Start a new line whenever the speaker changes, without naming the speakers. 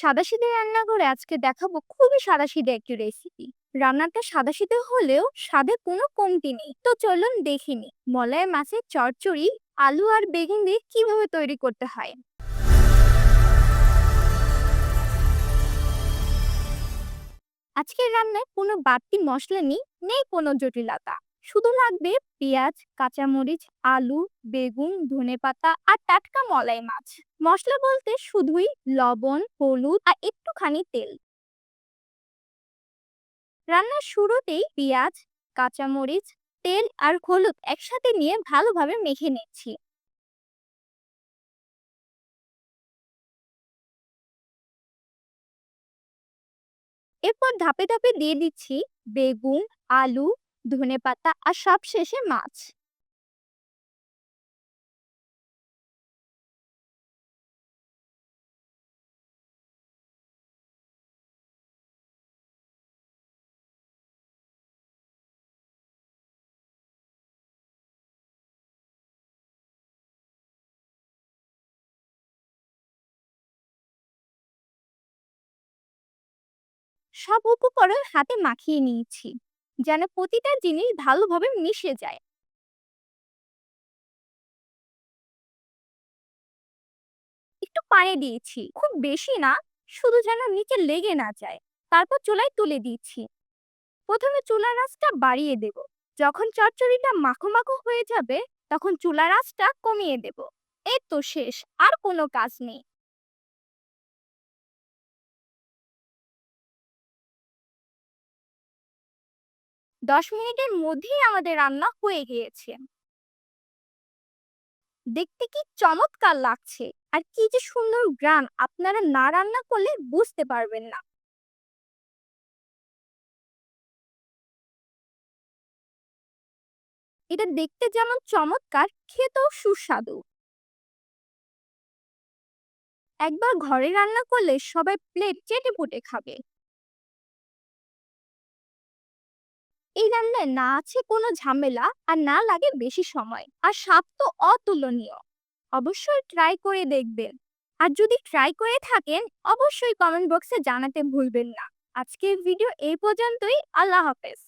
সাদাসিধে রান্নাঘরে আজকে দেখাবো খুবই সাদাসিধে একটি রেসিপি রান্নাটা সাদাসিধে হলেও স্বাদে কোনো কমতি নেই। তো চলুন দেখিনি মলাই মাছের চচ্চড়ি, আলু আর বেগুন দিয়ে কীভাবে তৈরি করতে হয়। আজকের রান্নায় কোনো বাড়তি মশলা নেই নেই কোনো জটিলতা। শুধু লাগবে পেঁয়াজ, কাঁচামরিচ, আলু, বেগুন, ধনেপাতা আর টাটকা মলাই মাছ। মশলা বলতে শুধুই লবণ, হলুদ আর একটুখানি তেল। রান্নার শুরুতেই পেঁয়াজ, কাঁচামরিচ, তেল আর হলুদ একসাথে নিয়ে ভালোভাবে মেখে নিচ্ছি। এরপর ধাপে ধাপে দিয়ে দিচ্ছি বেগুন, আলু ধনেপাতা আর সবশেষে মাছ। সব উপকরণ হাতে মাখিয়ে নিয়েছি। যেন প্রতিটা জিনিস ভালোভাবে মিশে যায়। একটু পানি দিয়েছি, খুব বেশি না, শুধু যেন নিচে লেগে না যায়। তারপর চুলায় তুলে দিচ্ছি প্রথমে চুলার আঁচটা বাড়িয়ে দেব। যখন চচ্চড়িটা মাখো মাখো হয়ে যাবে, তখন চুলার আঁচটা কমিয়ে দেব। এই তো শেষ, আর কোনো কাজ নেই। দশ মিনিটের মধ্যেই আমাদের রান্না হয়ে গিয়েছে। দেখতে কি চমৎকার লাগছে আর কি যে সুন্দর গ্রান আপনারা না রান্না করলে বুঝতে পারবেন না। এটা দেখতে যেমন চমৎকার, খেতেও সুস্বাদু। একবার ঘরে রান্না করলে সবাই প্লেট চেটে পুটে খাবে। এই রান্নায় না আছে কোনো ঝামেলা আর না লাগে বেশি সময়। আর স্বাদ তো অতুলনীয়। অবশ্যই ট্রাই করে দেখবেন। আর যদি ট্রাই করে থাকেন, অবশ্যই কমেন্ট বক্সে জানাতে ভুলবেন না। আজকের ভিডিও এই পর্যন্তই। আল্লাহ হাফেজ।